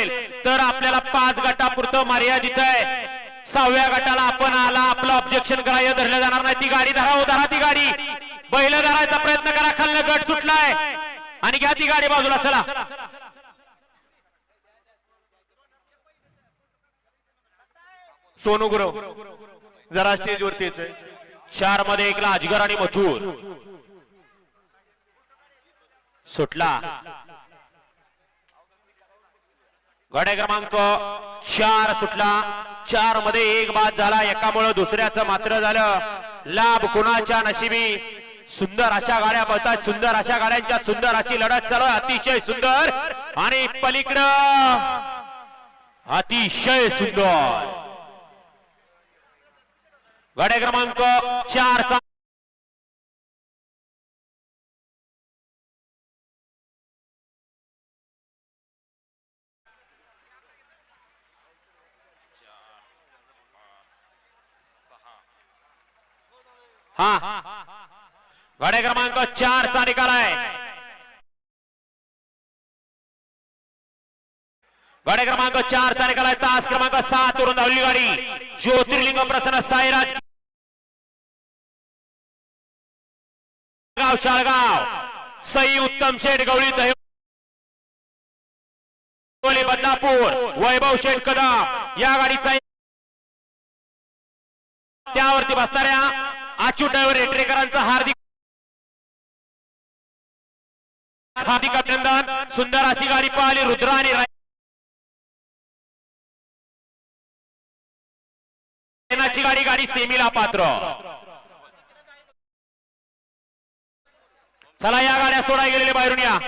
असेल तर आपल्याला पाच गटापुरतं मर्यादित आहे. सहाव्या गटाला आपण आला आपलं ऑब्जेक्शन ग्राह्य धरलं जाणार नाही. ती गाडी धरा हो धरा ती गाडी. बैल धरायचा प्रयत्न करा खाल्लं गट सुटलाय. आणि घ्या ती गाडी बाजूला चला. सोनू गुरव जरा स्टेज वरतीच चारमध्ये एकला अजगर आणि मथुर. सुटला. गाड्या क्रमांक चार सुटला. चारमध्ये एक बाद झाला. एकामुळे दुसऱ्याचं मात्र झालं. लाभ कुणाच्या नशिबी? सुंदर अशा गाड्या पळतात. सुंदर अशा गाड्यांच्या सुंदर अशी लढत चालू अतिशय सुंदर आणि पलीकडं अतिशय सुंदर. गाड्या क्रमांक चार हा. क्रमांक चार चा निकाल आहे. गाड्या क्रमांक चार चा निकाल आहे. तास क्रमांक सात वरून धावली गाडी. ज्योतिर्लिंग प्रसन्न साईराज. गाव शाळगाव. सई उत्तम शेठ गवळी दहिवली बदलापूर. वैभव शेठ कदम. या गाडीचा त्यावरती बसणाऱ्या आचू ड्रायव्हर एटरेकरांचा हार्दिक हार्दिक अभिनंदन. सुंदर अशी गाडी पाहिली रुद्र आणि राय- गाडी गाडी सेमीला पात्र. चला या गाड्या सोडायला गेलेले बाहेरून या.